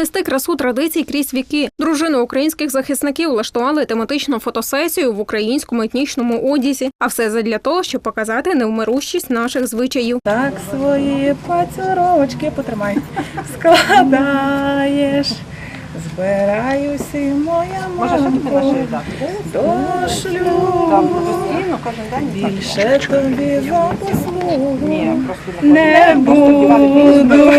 нести красу традицій крізь віки. Дружини українських захисників влаштували тематичну фотосесію в українському етнічному одязі. А все задля того, щоб показати невмирущість наших звичаїв. Так свої пацюрочки потримай. Складаєш. Збираюся, і моя мамко, до шлюбу. Більше тобі за послугу не буду.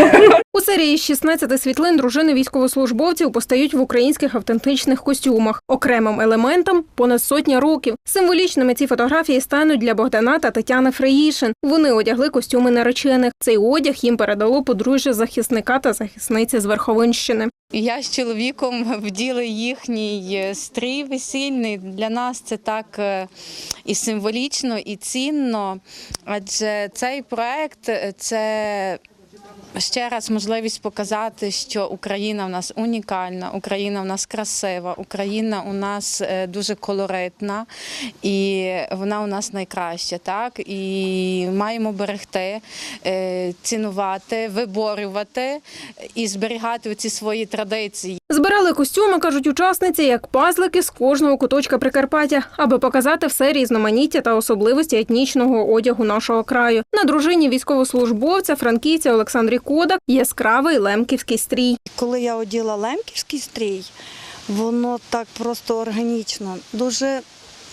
У серії з 16 світлин дружини військовослужбовців постають в українських автентичних костюмах. Окремим елементом понад сотня років. Символічними ці фотографії стануть для Богдана та Тетяни Фреїшин. Вони одягли костюми наречених. Цей одяг їм передало подружжя захисника та захисниці з Верховинщини. Я з чоловіком вділи їхній е, стрій весільний. Для нас це так е, і символічно, і цінно. Адже цей проект е, це. Ще раз можливість показати, що Україна в нас унікальна, Україна в нас красива, Україна у нас е, дуже колоритна і вона у нас найкраща. Так і маємо берегти, е, цінувати, виборювати і зберігати ці свої традиції. Збирали костюми, кажуть учасниці, як пазлики з кожного куточка Прикарпаття, аби показати все різноманіття та особливості етнічного одягу нашого краю. На дружині військовослужбовця франківця Олександрі Кодак яскравий лемківський стрій. Коли я оділа лемківський стрій, воно так просто органічно, дуже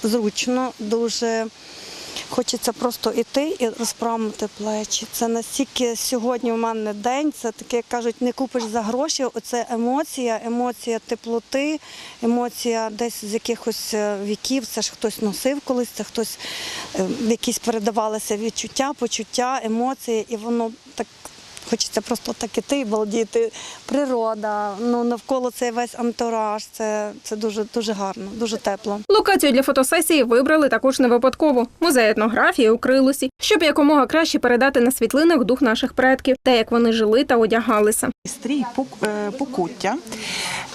зручно, дуже хочеться просто йти і розправити плечі. Це настільки сьогодні в мене день, це таке, як кажуть, не купиш за гроші. Оце емоція, емоція теплоти, емоція десь з якихось е, віків. Це ж хтось носив колись, це хтось е, якісь передавалися відчуття, почуття, емоції, і воно так. Хочеться просто так іти і балдіти. Природа, ну навколо цей весь антураж. Це, це дуже дуже гарно, дуже тепло. Локацію для фотосесії вибрали також не випадково музей етнографії у Крилусі, щоб якомога краще передати на світлинах дух наших предків, те, як вони жили та одягалися. Стрій е, покуття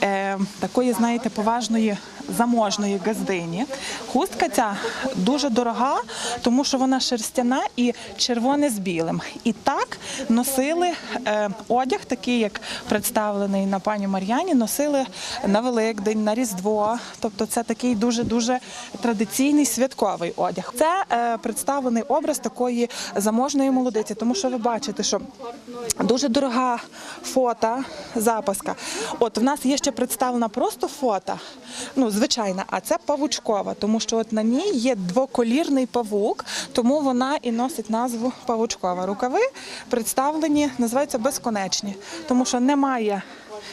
е, такої, знаєте, поважної заможної газдині. Хустка ця дуже дорога, тому що вона шерстяна і червоне з білим. І так носили е, одяг, такий як представлений на пані Мар'яні, носили на Великдень, на Різдво. Тобто це такий дуже дуже традиційний святковий одяг. Це е, представлений образ такої заможної молодиці, тому що ви бачите, що дуже дорога фото, запаска. От в нас є ще представлена просто фото, ну звичайна, а це павучкова, тому що от на ній є двоколірний павук, тому вона і носить назву павучкова. Рукави представлені, називаються безконечні, тому що немає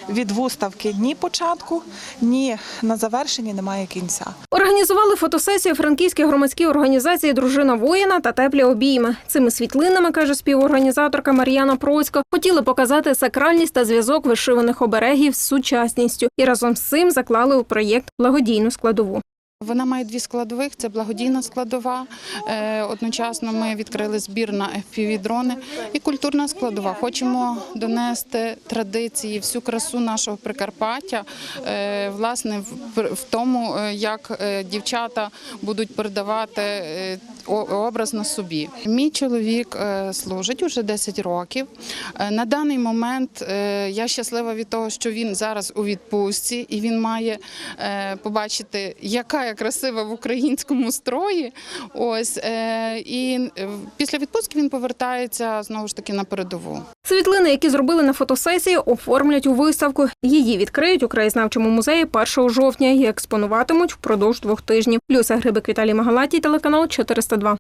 від вуставки ні початку, ні на завершенні немає кінця. Організували фотосесію франківські громадські організації Дружина воїна та теплі обійми. Цими світлинами каже співорганізаторка Мар'яна Процько, хотіли показати сакральність та зв'язок вишиваних оберегів з сучасністю і разом з цим заклали у проєкт благодійну складову. Вона має дві складових: це благодійна складова. Е, Одночасно ми відкрили збір на FPV-дрони і культурна складова. Хочемо донести традиції, всю красу нашого Прикарпаття, е, власне, в, тому, е, як дівчата будуть передавати образ на собі. Мій чоловік служить уже 10 років. На даний момент я щаслива від того, що він зараз у відпустці і він має побачити, яка красива в українському строї. Ось е, і е, після відпустки він повертається знову ж таки на передову. Світлини, які зробили на фотосесії, оформлять у виставку. Її відкриють у краєзнавчому музеї 1 жовтня і експонуватимуть впродовж двох тижнів. Люся Грибик Віталій Магалатій, телеканал 402.